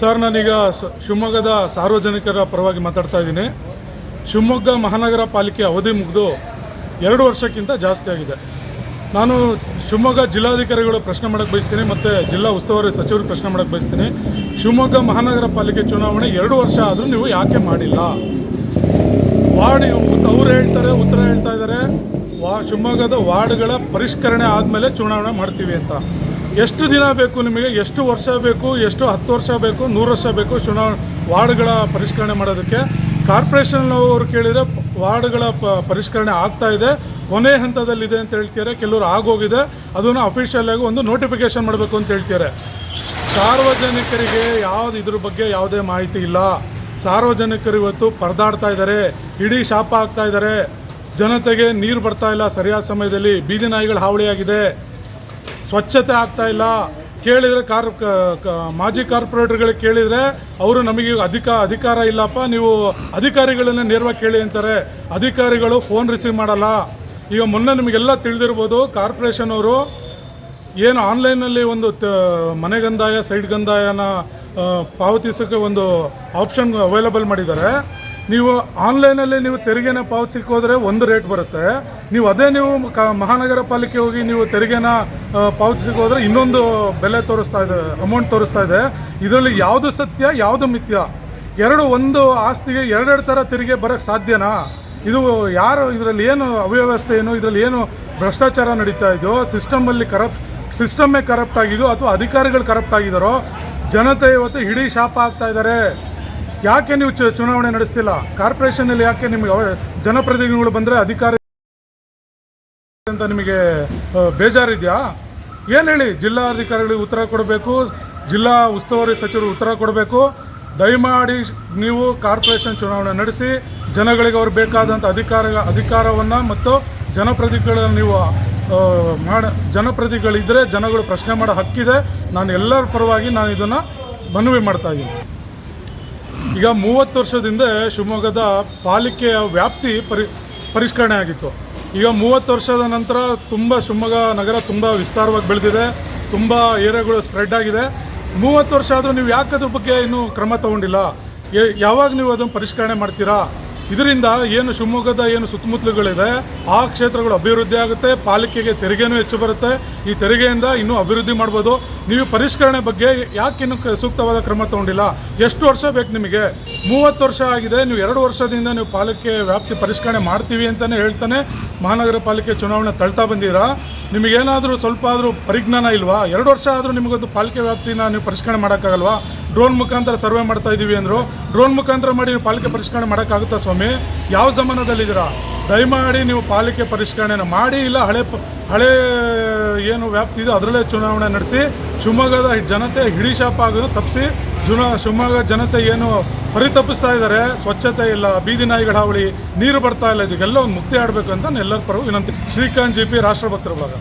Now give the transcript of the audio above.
Sir, ನಾನೀಗ ಶಿವಮೊಗ್ಗದ ಸಾರ್ವಜನಿಕರ ಪರವಾಗಿ ಮಾತಾಡ್ತಾ ಇದ್ದೀನಿ. ಶಿವಮೊಗ್ಗ ಮಹಾನಗರ ಪಾಲಿಕೆ ಅವಧಿ ಮುಗಿದು ಎರಡು ವರ್ಷಕ್ಕಿಂತ ಜಾಸ್ತಿ ಆಗಿದೆ. ನಾನು ಶಿವಮೊಗ್ಗ ಜಿಲ್ಲಾಧಿಕಾರಿಗಳು ಪ್ರಶ್ನೆ ಮಾಡೋಕ್ಕೆ ಬಯಸ್ತೀನಿ, ಮತ್ತು ಜಿಲ್ಲಾ ಉಸ್ತುವಾರಿ ಸಚಿವರು ಪ್ರಶ್ನೆ ಮಾಡೋಕ್ಕೆ ಬಯಸ್ತೀನಿ. ಶಿವಮೊಗ್ಗ ಮಹಾನಗರ ಪಾಲಿಕೆ ಚುನಾವಣೆ ಎರಡು ವರ್ಷ ಆದರೂ ನೀವು ಯಾಕೆ ಮಾಡಿಲ್ಲ? ವಾರ್ಡ್ ಅವರು ಹೇಳ್ತಾರೆ, ಉತ್ತರ ಹೇಳ್ತಾ ಇದ್ದಾರೆ ವಾ, ಶಿವಮೊಗ್ಗದ ವಾರ್ಡ್ಗಳ ಪರಿಷ್ಕರಣೆ ಆದಮೇಲೆ ಚುನಾವಣೆ ಮಾಡ್ತೀವಿ ಅಂತ. ಎಷ್ಟು ದಿನ ಬೇಕು ನಿಮಗೆ? ಎಷ್ಟು ವರ್ಷ ಬೇಕು? ಎಷ್ಟು ಹತ್ತು ವರ್ಷ ಬೇಕು? ನೂರು ವರ್ಷ ಬೇಕು ಚುನಾವಣೆ ವಾರ್ಡ್ಗಳ ಪರಿಷ್ಕರಣೆ ಮಾಡೋದಕ್ಕೆ? ಕಾರ್ಪೊರೇಷನ್ನವರು ಕೇಳಿದರೆ ವಾರ್ಡ್ಗಳ ಪ ಪರಿಷ್ಕರಣೆ ಆಗ್ತಾ ಇದೆ. ಕೊನೆ ಹಂತದಲ್ಲಿದೆ ಅಂತ ಹೇಳ್ತಾರೆ ಕೆಲವರು ಆಗೋಗಿದೆ. ಅದನ್ನು ಅಫಿಷಿಯಲಾಗಿ ಒಂದು ನೋಟಿಫಿಕೇಶನ್ ಮಾಡಬೇಕು ಅಂತ ಹೇಳ್ತಾರೆ ಸಾರ್ವಜನಿಕರಿಗೆ ಯಾವ್ದು ಇದ್ರ ಬಗ್ಗೆ ಯಾವುದೇ ಮಾಹಿತಿ ಇಲ್ಲ. ಸಾರ್ವಜನಿಕರು ಇವತ್ತು ಪರದಾಡ್ತಾ ಇದ್ದಾರೆ. ಇಡೀ ಶಾಪ ಆಗ್ತಾ ಇದ್ದಾರೆ. ಜನತೆಗೆ ನೀರು ಬರ್ತಾ ಇಲ್ಲ ಸರಿಯಾದ ಸಮಯದಲ್ಲಿ. ಬೀದಿ ನಾಯಿಗಳು ಹಾವಳಿಯಾಗಿದೆ. ಸ್ವಚ್ಛತೆ ಆಗ್ತಾ ಇಲ್ಲ. ಕೇಳಿದರೆ ಕಾರ್ ಮಾಜಿ ಕಾರ್ಪೊರೇಟರ್ಗಳಿಗೆ ಕೇಳಿದರೆ ಅವರು ನಮಗೆ ಅಧಿಕ, ಅಧಿಕಾರ ಇಲ್ಲಪ್ಪ, ನೀವು ಅಧಿಕಾರಿಗಳನ್ನ ನೇರವಾಗಿ ಕೇಳಿ ಅಂತಾರೆ. ಅಧಿಕಾರಿಗಳು ಫೋನ್ ರಿಸೀವ್ ಮಾಡಲ್ಲ. ಈಗ ಮೊನ್ನೆ ನಿಮಗೆಲ್ಲ ತಿಳಿದಿರ್ಬೋದು, ಕಾರ್ಪೊರೇಷನ್ ಅವರು ಏನು ಆನ್ಲೈನಲ್ಲಿ ಒಂದು ಮನೆ ಗಂದಾಯ, ಸೈಡ್ ಗಂದಾಯನ ಪಾವತಿಸೋಕ್ಕೆ ಒಂದು ಆಪ್ಷನ್ ಅವೈಲಬಲ್ ಮಾಡಿದ್ದಾರೆ. ನೀವು ಆನ್ಲೈನಲ್ಲಿ ನೀವು ತೆರಿಗೆನ ಪಾವತಿಸಕ್ಕೆ ಹೋದರೆ ಒಂದು ರೇಟ್ ಬರುತ್ತೆ. ನೀವು ಅದೇ ನೀವು ಕ ಮಹಾನಗರ ಪಾಲಿಕೆ ಹೋಗಿ ನೀವು ತೆರಿಗೆನ ಪಾವತಿಸಿಕ್ಕೆ ಹೋದರೆ ಇನ್ನೊಂದು ಬೆಲೆ ತೋರಿಸ್ತಾ ಇದೆ ಅಮೌಂಟ್ ತೋರಿಸ್ತಾ ಇದೆ. ಇದರಲ್ಲಿ ಯಾವುದು ಸತ್ಯ, ಯಾವುದು ಮಿಥ್ಯ? ಎರಡು ಒಂದು ಆಸ್ತಿಗೆ ಎರಡೆರಡು ಥರ ತೆರಿಗೆ ಬರೋಕ್ಕೆ ಸಾಧ್ಯನಾ? ಇದು ಯಾರು, ಇದರಲ್ಲಿ ಏನು ಅವ್ಯವಸ್ಥೆ ಏನು, ಇದರಲ್ಲಿ ಏನು ಭ್ರಷ್ಟಾಚಾರ ನಡೀತಾ ಇದೆಯೋ, ಸಿಸ್ಟಮಲ್ಲಿ ಕರಪ್ಟ್ ಸಿಸ್ಟಮ್ಮೇ ಕರಪ್ಟ್ ಆಗಿದೆಯೋ ಅಥವಾ ಅಧಿಕಾರಿಗಳು ಕರಪ್ಟ್ ಆಗಿದ್ದಾರೋ ಜನತೆ ಇವತ್ತು ಹಿಡಿ ಶಾಪ ಆಗ್ತಾ ಇದ್ದಾರೆ ಯಾಕೆ ನೀವು ಚುನಾವಣೆ ನಡೆಸ್ತಿಲ್ಲ? ಕಾರ್ಪೊರೇಷನಲ್ಲಿ ಯಾಕೆ ನಿಮಗೆ ಜನಪ್ರತಿನಿಧಿಗಳು ಬಂದರೆ ಅಧಿಕಾರಿ ಅಂತ ನಿಮಗೆ ಬೇಜಾರಿದೆಯಾ? ಏನು ಹೇಳಿ? ಜಿಲ್ಲಾಧಿಕಾರಿಗಳಿಗೆ ಉತ್ತರ ಕೊಡಬೇಕು, ಜಿಲ್ಲಾ ಉಸ್ತುವಾರಿ ಸಚಿವರು ಉತ್ತರ ಕೊಡಬೇಕು. ದಯಮಾಡಿ ನೀವು ಕಾರ್ಪೊರೇಷನ್ ಚುನಾವಣೆ ನಡೆಸಿ, ಜನಗಳಿಗೆ ಅವ್ರು ಬೇಕಾದಂಥ ಅಧಿಕಾರ, ಅಧಿಕಾರವನ್ನು ಮತ್ತು ಜನಪ್ರತಿನಿಧಿಗಳನ್ನು ನೀವು ಮಾಡ ಜನಪ್ರತಿನಿಧಿಗಳಿದ್ದರೆ ಜನಗಳು ಪ್ರಶ್ನೆ ಮಾಡೋ ಹಕ್ಕಿದೆ. ನಾನು ಎಲ್ಲರ ಪರವಾಗಿ ನಾನು ಇದನ್ನು ಮನವಿ ಮಾಡ್ತಾ ಇದ್ದೀನಿ. ಈಗ ಮೂವತ್ತು ವರ್ಷದಿಂದ ಶಿವಮೊಗ್ಗದ ಪಾಲಿಕೆಯ ವ್ಯಾಪ್ತಿ ಪರಿ, ಪರಿಷ್ಕರಣೆ ಆಗಿತ್ತು. ಈಗ ಮೂವತ್ತು ವರ್ಷದ ನಂತರ ತುಂಬ ಶಿವಮೊಗ್ಗ ನಗರ ತುಂಬ ವಿಸ್ತಾರವಾಗಿ ಬೆಳೆದಿದೆ, ತುಂಬ ಏರಿಯಾಗಳು ಸ್ಪ್ರೆಡ್ ಆಗಿದೆ. ಮೂವತ್ತು ವರ್ಷ ಆದರೂ ನೀವು ಯಾಕೆ ಅದ್ರ ಬಗ್ಗೆ ಇನ್ನೂ ಕ್ರಮ ತಗೊಂಡಿಲ್ಲ? ಯಾವಾಗ ನೀವು ಅದನ್ನು ಪರಿಷ್ಕರಣೆ ಮಾಡ್ತೀರಾ? ಇದರಿಂದ ಏನು ಶಿವಮೊಗ್ಗದ ಏನು ಸುತ್ತಮುತ್ತಲುಗಳಿದೆ, ಆ ಕ್ಷೇತ್ರಗಳು ಅಭಿವೃದ್ಧಿ ಆಗುತ್ತೆ, ಪಾಲಿಕೆಗೆ ತೆರಿಗೆನೂ ಹೆಚ್ಚು ಬರುತ್ತೆ. ಈ ತೆರಿಗೆಯಿಂದ ಇನ್ನೂ ಅಭಿವೃದ್ಧಿ ಮಾಡ್ಬೋದು. ನೀವು ಪರಿಷ್ಕರಣೆ ಬಗ್ಗೆ ಯಾಕೆ ಇನ್ನು ಸೂಕ್ತವಾದ ಕ್ರಮ ತಗೊಂಡಿಲ್ಲ? ಎಷ್ಟು ವರ್ಷ ಬೇಕು ನಿಮಗೆ? ಮೂವತ್ತು ವರ್ಷ ಆಗಿದೆ, ನೀವು ಎರಡು ವರ್ಷದಿಂದ ನೀವು ಪಾಲಿಕೆ ವ್ಯಾಪ್ತಿ ಪರಿಷ್ಕರಣೆ ಮಾಡ್ತೀವಿ ಅಂತಲೇ ಹೇಳ್ತಾನೆ ಮಹಾನಗರ ಪಾಲಿಕೆ ಚುನಾವಣೆ ತಳ್ತಾ ಬಂದೀರಾ? ನಿಮಗೇನಾದರೂ ಸ್ವಲ್ಪ ಆದರೂ ಪರಿಜ್ಞಾನ ಇಲ್ವಾ? ಎರಡು ವರ್ಷ ಆದರೂ ನಿಮಗೊಂದು ಪಾಲಿಕೆ ವ್ಯಾಪ್ತಿನ ನೀವು ಪರಿಷ್ಕರಣೆ ಮಾಡೋಕ್ಕಾಗಲ್ವಾ? ಡ್ರೋನ್ ಮುಖಾಂತರ ಸರ್ವೆ ಮಾಡ್ತಾ ಇದ್ದೀವಿ ಅಂದರು. ಡ್ರೋನ್ ಮುಖಾಂತರ ಮಾಡಿ ನೀವು ಪಾಲಿಕೆ ಪರಿಷ್ಕರಣೆ ಮಾಡೋಕ್ಕಾಗುತ್ತಾ ಸ್ವಾಮಿ? ಯಾವ ಜಮಾನದಲ್ಲಿದ್ದೀರಾ? ದಯಮಾಡಿ ನೀವು ಪಾಲಿಕೆ ಪರಿಷ್ಕರಣೆನ ಮಾಡಿ ಇಲ್ಲ ಹಳೆ ಹಳೆ ಏನು ವ್ಯಾಪ್ತಿ ಇದೆ ಅದರಲ್ಲೇ ಚುನಾವಣೆ ನಡೆಸಿ, ಶಿವಮೊಗ್ಗದ ಜನತೆ ಹಿಡಿ ಶಾಪ ಆಗೋದು ತಪ್ಪಿಸಿ, ಜುನ, ಶಿವಮೊಗ್ಗ ಜನತೆ ಏನು ಪರಿತಪಿಸ್ತಾ ಇದ್ದಾರೆ, ಸ್ವಚ್ಛತೆ ಇಲ್ಲ, ಬೀದಿ ನಾಯಿಗಳ ಹಾವಳಿ, ನೀರು ಬರ್ತಾ ಇಲ್ಲ, ಇದಕ್ಕೆಲ್ಲ ಒಂದು ಮುಕ್ತಿ ಆಡಬೇಕು ಅಂತ ಎಲ್ಲರ ಪರವಾಗಿ ವಿನಂತಿ. ಶ್ರೀಕಾಂತ್ ಜಿ ಪಿ ರಾಷ್ಟ್ರಭಕ್ತರ ಬಳಗ.